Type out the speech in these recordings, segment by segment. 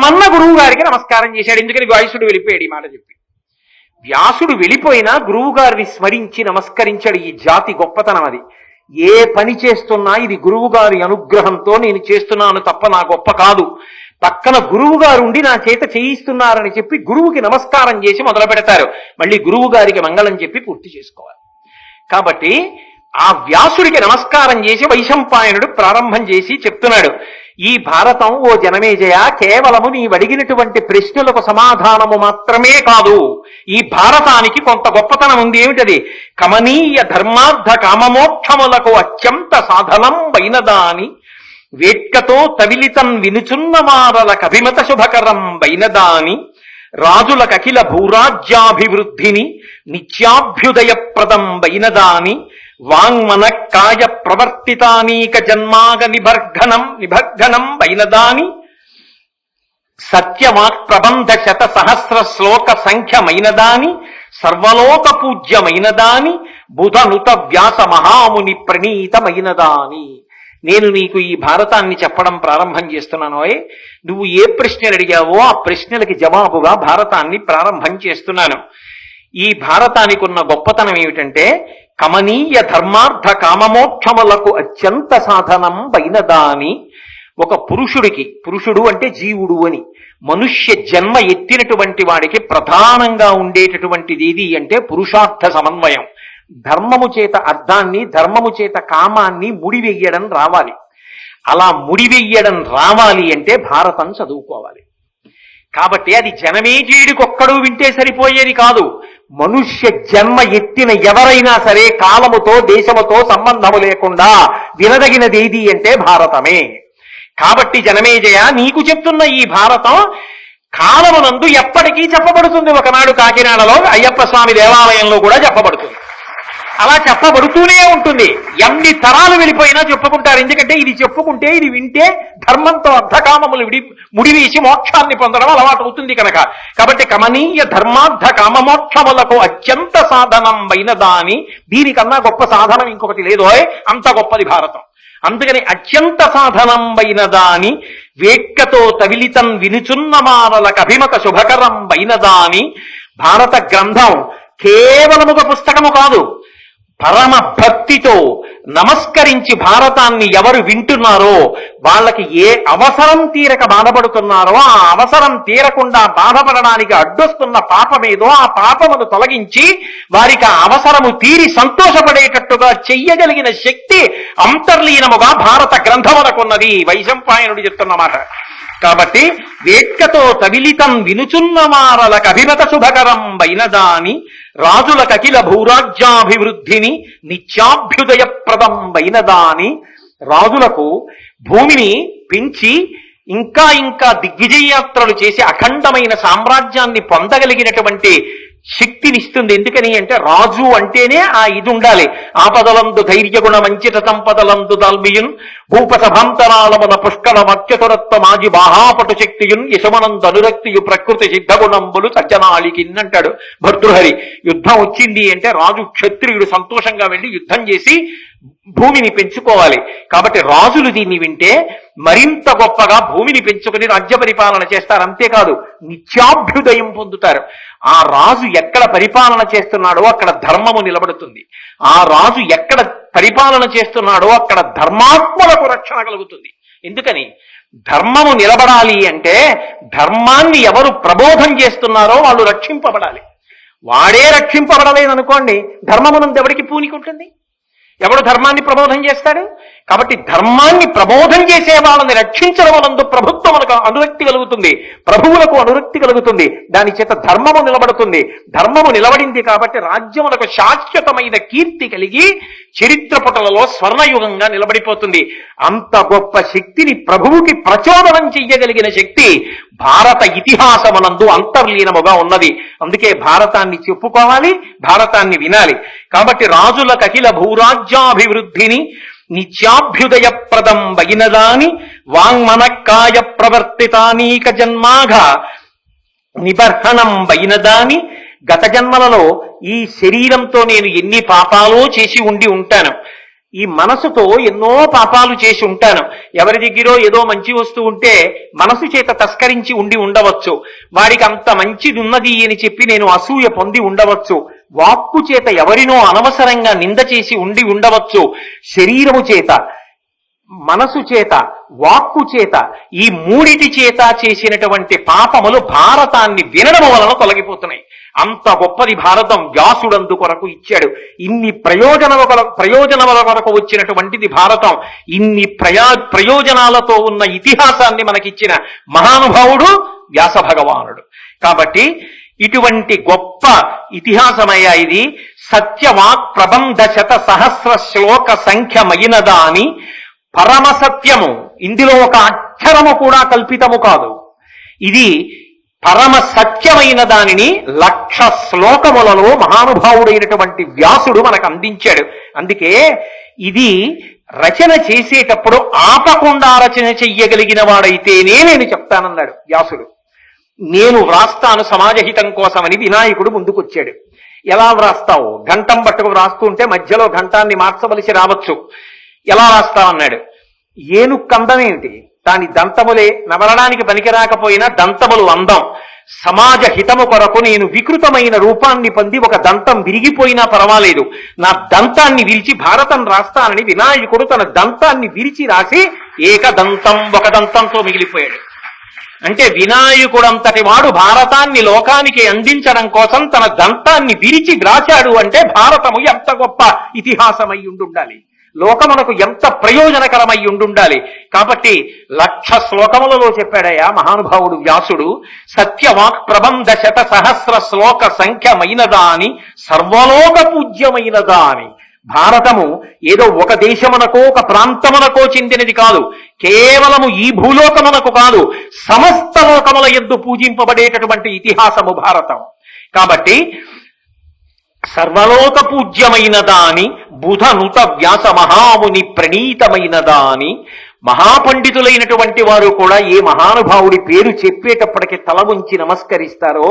తమన్న గురువు గారికి నమస్కారం చేశాడు. ఎందుకని వ్యాసుడు వెళ్ళిపోయాడు ఈ మాట చెప్పి. వ్యాసుడు వెళ్ళిపోయినా గురువు గారిని స్మరించి నమస్కరించాడు. ఈ జాతి గొప్పతనం అది. ఏ పని చేస్తున్నా ఇది గురువు గారి అనుగ్రహంతో నేను చేస్తున్నాను తప్ప నా గొప్ప కాదు. పక్కన గురువు గారు ఉండి నా చేత చేయిస్తున్నారని చెప్పి గురువుకి నమస్కారం చేసి మొదలు పెడతారు. మళ్ళీ గురువు గారికి మంగళం చెప్పి పూర్తి చేసుకోవాలి. కాబట్టి ఆ వ్యాసుడికి నమస్కారం చేసి వైశంపాయనుడు ప్రారంభం చేసి చెప్తున్నాడు. ఈ భారతం ఓ జనమేజయ కేవలము నీవు అడిగినటువంటి ప్రశ్నలకు సమాధానము మాత్రమే కాదు. ఈ భారతానికి కొంత గొప్పతనం ఉంది. ఏమిటది? కమనీయ ధర్మార్థ కామమోక్షములకు అత్యంత సాధనం వైనదాని వేట్కతో తవిలితం వినుచున్న మారల కభిమత శుభకరం వైనదాని రాజులకఖిల భూరాజ్యాభివృద్ధిని నిత్యాభ్యుదయప్రదం వైనదాని వాంగ్మన కాయ ప్రవర్తితానీక జన్మాగ నిభర్ఘనం నిభర్ఘనం వైనదాని సత్యవాక్ ప్రబంధ శత సహస్ర శ్లోక సంఖ్యమైనదాని సర్వలోక పూజ్యమైనదాని బుధనుత వ్యాస మహాముని ప్రణీతమైనదాని. నేను నీకు ఈ భారతాన్ని చెప్పడం ప్రారంభం చేస్తున్నానోయ్ నువ్వు ఏ ప్రశ్నలు అడిగావో ఆ ప్రశ్నలకి జవాబుగా భారతాన్ని ప్రారంభం చేస్తున్నాను. ఈ భారతానికి ఉన్న గొప్పతనం ఏమిటంటే కమనీయ ధర్మార్థ కామమోక్షములకు అత్యంత సాధనం పైనదాని ఒక పురుషుడికి పురుషుడు అంటే జీవుడు అని మనుష్య జన్మ ఎత్తినటువంటి వాడికి ప్రధానంగా ఉండేటటువంటిది ఏది అంటే పురుషార్థ సమన్వయం. ధర్మము చేత అర్థాన్ని ధర్మము చేత కామాన్ని ముడివెయ్యడం రావాలి. అలా ముడివెయ్యడం రావాలి అంటే భారతం చదువుకోవాలి. కాబట్టి అది జనమేజీడికొక్కడు వింటే సరిపోయేది కాదు. మనుష్య జన్మ ఎత్తిన ఎవరైనా సరే కాలముతో దేశముతో సంబంధము లేకుండా వినదగినది ఏది అంటే భారతమే. కాబట్టి జనమేజయ నీకు చెప్తున్న ఈ భారతం కాలమునందు ఎప్పటికీ చెప్పబడుతుంది. ఒకనాడు కాకినాడలో అయ్యప్ప స్వామి దేవాలయంలో కూడా చెప్పబడుతుంది. అలా చెప్పబడుతూనే ఉంటుంది. ఎన్ని తరాలు వెళ్ళిపోయినా చెప్పుకుంటారు. ఎందుకంటే ఇది చెప్పుకుంటే ఇది వింటే ధర్మంతో అర్ధకామములు విడి ముడివేసి మోక్షాన్ని పొందడం అలవాటు అవుతుంది కనుక. కాబట్టి కమనీయ ధర్మార్థ కామమోక్షములకు అత్యంత సాధనం వైనదాని దీనికన్నా గొప్ప సాధనం ఇంకొకటి లేదోయ్ అంత గొప్పది భారతం. అందుకని అత్యంత సాధనం దాని వేక్కతో తవిలితం వినుచున్న మానలకు అభిమత శుభకరం వైనదాని భారత గ్రంథం కేవలం ఒక పుస్తకము కాదు. పరమ భక్తితో నమస్కరించి భారతాన్ని ఎవరు వింటున్నారో వాళ్ళకి ఏ అవసరం తీరక బాధపడుతున్నారో ఆ అవసరం తీరకుండా బాధపడడానికి అడ్డొస్తున్న పాపమేదో ఆ పాపమును తొలగించి వారికి ఆ అవసరము తీరి సంతోషపడేటట్టుగా చెయ్యగలిగిన శక్తి అంతర్లీనముగా భారత గ్రంథమునకున్నది. వైశంపాయనుడు చెప్తున్నమాట కాబట్టి వేట్కతో తవిలితం వినుచున్న వారలకు అభిమత శుభకరం వైనదాని రాజులకకిల భూరాజ్యాభివృద్ధిని నిత్యాభ్యుదయప్రదం దాని రాజులకు భూమిని పెంచి ఇంకా ఇంకా దిగ్విజయయాత్రలు చేసి అఖండమైన సామ్రాజ్యాన్ని పొందగలిగినటువంటి శక్తినిస్తుంది. ఎందుకని అంటే రాజు అంటేనే ఆ ఇది ఉండాలి ఆపదలందు ధైర్యగుణ మంచిత సంపదలందు దాల్మియున్ భూపసభాంతరాళమున పుష్కల మత్యతురత్వ మాజి బాహాపటు శక్తియున్ యశమనందు అనురక్తియు ప్రకృతి సిద్ధగుణంబులు సజ్జనాళికిన్నంటాడు భర్తృహరి. యుద్ధం వచ్చింది అంటే రాజు క్షత్రియుడు సంతోషంగా వెళ్ళి యుద్ధం చేసి భూమిని పెంచుకోవాలి. కాబట్టి రాజులు దీన్ని వింటే మరింత గొప్పగా భూమిని పెంచుకుని రాజ్య పరిపాలన చేస్తారు. అంతేకాదు నిత్యాభ్యుదయం పొందుతారు. ఆ రాజు ఎక్కడ పరిపాలన చేస్తున్నాడో అక్కడ ధర్మము నిలబడుతుంది. ఆ రాజు ఎక్కడ పరిపాలన చేస్తున్నాడో అక్కడ ధర్మాత్మలకు రక్షణ కలుగుతుంది. ఎందుకని? ధర్మము నిలబడాలి అంటే ధర్మాన్ని ఎవరు ప్రబోధం చేస్తున్నారో వాళ్ళు రక్షింపబడాలి. వాడే రక్షింపబడలేదనుకోండి ధర్మమునందు ఎవరికి పూనికుంటుంది? ఎవడు ధర్మాన్ని ప్రబోధం చేస్తాడు? కాబట్టి ధర్మాన్ని ప్రబోధం చేసే వాళ్ళని రక్షించడం వలందు ప్రభుత్వములకు అనురక్తి కలుగుతుంది. ప్రభువులకు అనురక్తి కలుగుతుంది. దాని చేత ధర్మము నిలబడుతుంది. ధర్మము నిలబడింది కాబట్టి రాజ్యములకు శాశ్వతమైన కీర్తి కలిగి చరిత్ర పుటలలో స్వర్ణయుగంగా నిలబడిపోతుంది. అంత గొప్ప శక్తిని ప్రభువుకి ప్రచోదనం చెయ్యగలిగిన శక్తి భారత ఇతిహాసమునందు అంతర్లీనముగా ఉన్నది. అందుకే భారతాన్ని చెప్పుకోవాలి భారతాన్ని వినాలి. కాబట్టి రాజులకు అఖిల భూరాజ్యాభివృద్ధిని నిత్యాభ్యుదయప్రదం వగినదాని వాంగ్మనక్కాయ ప్రవర్తితానీక జన్మాఘ నిబర్హణం వైనదాని గత జన్మలలో ఈ శరీరంతో నేను ఎన్ని పాపాలో చేసి ఉండి ఉంటాను ఈ మనసుతో ఎన్నో పాపాలు చేసి ఉంటాను. ఎవరి దగ్గరో ఏదో మంచి వస్తూ ఉంటే మనసు చేత తస్కరించి ఉండి ఉండవచ్చు. వాడికి అంత మంచిది ఉన్నది అని చెప్పి నేను అసూయ పొంది ఉండవచ్చు. వాక్కు చేత ఎవరినో అనవసరంగా నింద చేసి ఉండి ఉండవచ్చు. శరీరము చేత మనసు చేత వాక్కు చేత ఈ మూడిటి చేత చేసినటువంటి పాపములు భారతాన్ని వినడం వలన తొలగిపోతున్నాయి. అంత గొప్పది భారతం వ్యాసుడందు కొరకు ఇచ్చాడు. ఇన్ని ప్రయోజనముల కొరకు ప్రయోజనముల కొరకు వచ్చినటువంటిది భారతం. ఇన్ని ప్రయా ప్రయోజనాలతో ఉన్న ఇతిహాసాన్ని మనకిచ్చిన మహానుభావుడు వ్యాస భగవానుడు. కాబట్టి ఇటువంటి గొప్ప ఇతిహాసమయ్యా ఇది సత్యవాక్ ప్రబంధ శత సహస్ర శ్లోక సంఖ్యమైనదా అని పరమ సత్యము. ఇందులో ఒక అక్షరము కూడా కల్పితము కాదు. ఇది పరమ సత్యమైన దానిని లక్ష శ్లోకములలో మహానుభావుడైనటువంటి వ్యాసుడు మనకు అందించాడు. అందుకే ఇది రచన చేసేటప్పుడు ఆపకుండా రచన చెయ్యగలిగిన వాడైతేనే నేను చెప్తానన్నాడు వ్యాసుడు. నేను వ్రాస్తాను సమాజహితం కోసమని వినాయకుడు ముందుకొచ్చాడు. ఎలా వ్రాస్తావు? ఘంటం పట్టుకు వ్రాస్తూ ఉంటే మధ్యలో ఘంటాన్ని మార్చవలసి రావచ్చు. ఎలా రాస్తావన్నాడు ఏను కందం దాని దంతములే నవలడానికి పనికి రాకపోయినా దంతములు అందం. సమాజ హితము కొరకు నేను వికృతమైన రూపాన్ని పొంది ఒక దంతం విరిగిపోయినా పర్వాలేదు. నా దంతాన్ని విరిచి భారతం రాస్తానని వినాయకుడు తన దంతాన్ని విరిచి రాసి ఏకదంతం ఒక దంతంతో మిగిలిపోయాడు. అంటే వినాయకుడంతటి వాడు భారతాన్ని లోకానికి అందించడం కోసం తన దంతాన్ని విరిచి గ్రాచాడు అంటే భారతము ఎంత గొప్ప ఇతిహాసమై ఉండుండాలి. లోకమునకు ఎంత ప్రయోజనకరమై ఉండుండాలి. కాబట్టి లక్ష శ్లోకములలో చెప్పాడయ్యా మహానుభావుడు వ్యాసుడు సత్యవాక్ ప్రబంధ శత సహస్ర శ్లోక సంఖ్యమైనదా అని సర్వలోక పూజ్యమైనదా అని. భారతము ఏదో ఒక దేశమునకో ఒక ప్రాంతమునకో చెందినది కాదు. కేవలము ఈ భూలోకమునకు కాదు సమస్త లోకముల ఎందు పూజింపబడేటటువంటి ఇతిహాసము భారతం. కాబట్టి సర్వలోక పూజ్యమైన దాని బుధనుత వ్యాస మహాముని ప్రణీతమైన దాని మహాపండితులైనటువంటి వారు కూడా ఏ మహానుభావుడి పేరు చెప్పేటప్పటికి తల ఉంచి నమస్కరిస్తారో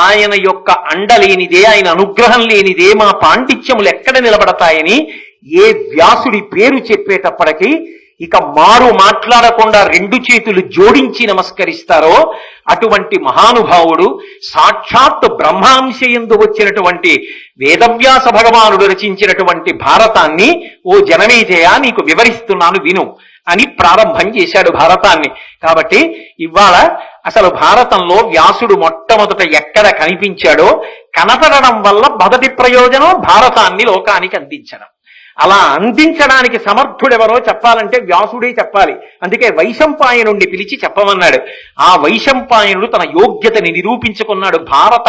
ఆయన యొక్క అండ లేనిదే ఆయన అనుగ్రహం లేనిదే మా పాండిత్యములు ఎక్కడ నిలబడతాయని ఏ వ్యాసుడి పేరు చెప్పేటప్పటికి ఇక మారు మాట్లాడకుండా రెండు చేతులు జోడించి నమస్కరిస్తారో అటువంటి మహానుభావుడు సాక్షాత్ బ్రహ్మాంశయందు వచ్చినటువంటి వేదవ్యాస భగవానుడు రచించినటువంటి భారతాన్ని ఓ జనమేజయ నీకు వివరిస్తున్నాను విను అని ప్రారంభం చేశాడు భారతాన్ని. కాబట్టి ఇవాళ అసలు భారతంలో వ్యాసుడు మొట్టమొదట ఎక్కడ కనిపించాడో కనపడడం వల్ల మొదటి ప్రయోజనం భారతాన్ని లోకానికి అందించడం. అలా అందించడానికి సమర్థుడెవరో చెప్పాలంటే వ్యాసుడే చెప్పాలి. అందుకే వైశంపాయనుణ్ణి పిలిచి చెప్పమన్నాడు. ఆ వైశంపాయనుడు తన యోగ్యతని నిరూపించుకున్నాడు. భారత